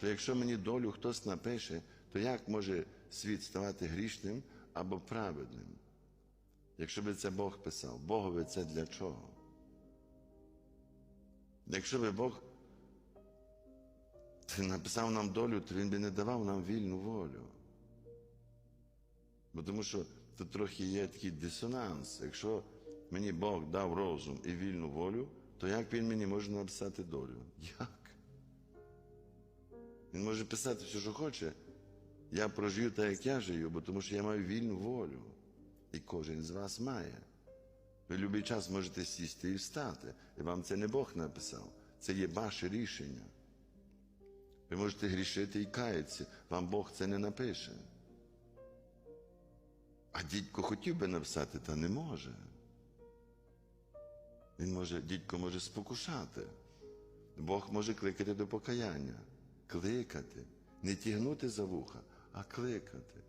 То якщо мені долю хтось напише, то як може світ ставати грішним або праведним? Якщо би це Бог писав, Богові це для чого? Якщо би Бог написав нам долю, то Він би не давав нам вільну волю. Бо тому що тут трохи є такий дисонанс. Якщо мені Бог дав розум і вільну волю, то як він мені може написати долю? Як? Він може писати все, що хоче. Я прожию так, як я живу, бо тому що я маю вільну волю. І кожен з вас має. Ви будь-який час можете сісти і встати. І вам це не Бог написав. Це є ваше рішення. Ви можете грішити і каятися. Вам Бог це не напише. А дідько хотів би написати, та не може. Він може, дідько може спокушати. Бог може кликати до покаяння. Кликати. Не тягнути за вуха, а кликати.